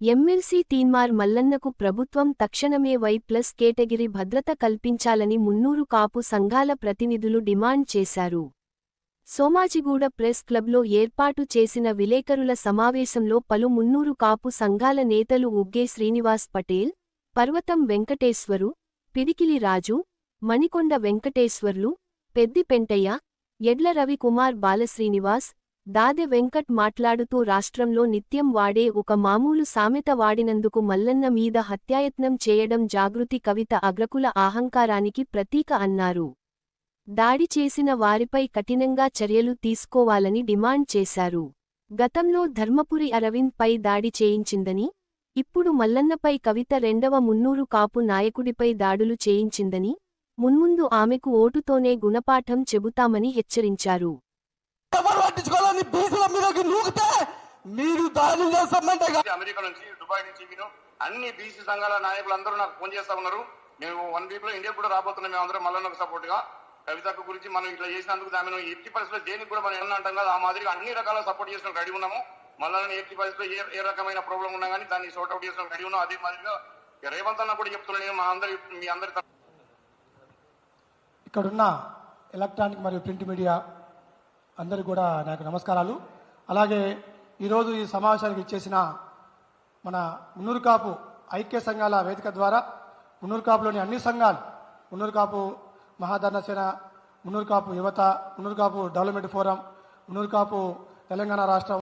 MLC Teenmar మల్లన్నకు ప్రభుత్వం తక్షణమే why plus category భద్రత కల్పించాలని మున్నూరు కాపు సంఘాల ప్రతినిధులు డిమాండ్ చేశారు. సోమాజిగూడ ప్రెస్ క్లబ్లో ఏర్పాటు చేసిన విలేకరుల సమావేశంలో పలు మున్నూరు కాపు సంఘాల నేతలు ఉగ్గే శ్రీనివాస్ పటేల్ పర్వతం వెంకటేశ్వరు పిడికిలి రాజు మణికొండ వెంకటేశ్వర్లు పెద్ది పెంటయ్య ఎడ్ల రవికుమార్ బాలశ్రీనివాస్ దాదె వెంకట్ మాట్లాడుతూ రాష్ట్రంలో నిత్యం వాడే ఒక మామూలు సామెత వాడినందుకు మల్లన్న మీద హత్యాయత్నం చేయడం జాగృతి కవిత అగ్రకుల అహంకారానికి ప్రతీక అన్నారు. దాడి చేసిన వారిపై కఠినంగా చర్యలు తీసుకోవాలని డిమాండ్ చేశారు. గతంలో ధర్మపురి అరవింద్ పై దాడి చేయించిందని ఇప్పుడు మల్లన్నపై కవిత రెండవ మున్నూరు కాపు నాయకుడిపై దాడులు చేయించిందని మున్ముందు ఆమెకు ఓటుతోనే గుణపాఠం చెబుతామని హెచ్చరించారు. పట్టించుకోవాలని బీసీల మీదకి నూకితే మీరు దాడి చేస్తామంటే అమెరికా నుంచి దుబాయ్ నుంచి మీరు అన్ని బీసీ సంఘాల నాయకులు అందరూ నాకు ఫోన్ చేస్తా ఉన్నారు. మేము వన్ వీక్లో ఇండియా కూడా రాబోతున్నాం. మేము అందరం మల్లన్నకు సపోర్ట్గా. కవితకు గురించి మనం ఇట్లా చేసినందుకు ఆమెను ఎట్టి పరిస్థితుల్లో దేనికి కూడా మనం ఏమన్నా అంటాం కదా. ఆ మాదిరిగా అన్ని రకాల సపోర్ట్ చేసిన రెడీ ఉన్నాము. మల్లన్న ఎట్టి పరిస్థితుల్లో ఏ ఏ రకమైన ప్రాబ్లం ఉన్నా కానీ దాన్ని సార్ట్ అవుట్ చేసిన రెడీ ఉన్నాం అదే మాదిరిగా రేవంత్ అన్న కూడా చెప్తున్నాను నేను మా అందరి మీ అందరి ఇక్కడున్న ఎలక్ట్రానిక్ మరియు ప్రింట్ మీడియా అందరికీ కూడా నాకు నమస్కారాలు. అలాగే ఈరోజు ఈ సమావేశానికి ఇచ్చేసిన మన మున్నూరు కాపు ఐక్య సంఘాల వేదిక ద్వారా మున్నూరు కాపులోని అన్ని సంఘాలు మున్నూరు కాపు మహాధర్ణ సేన మున్నూరు కాపు యువత మున్నూరు కాపు డెవలప్మెంట్ ఫోరం మున్నూరు కాపు తెలంగాణ రాష్ట్రం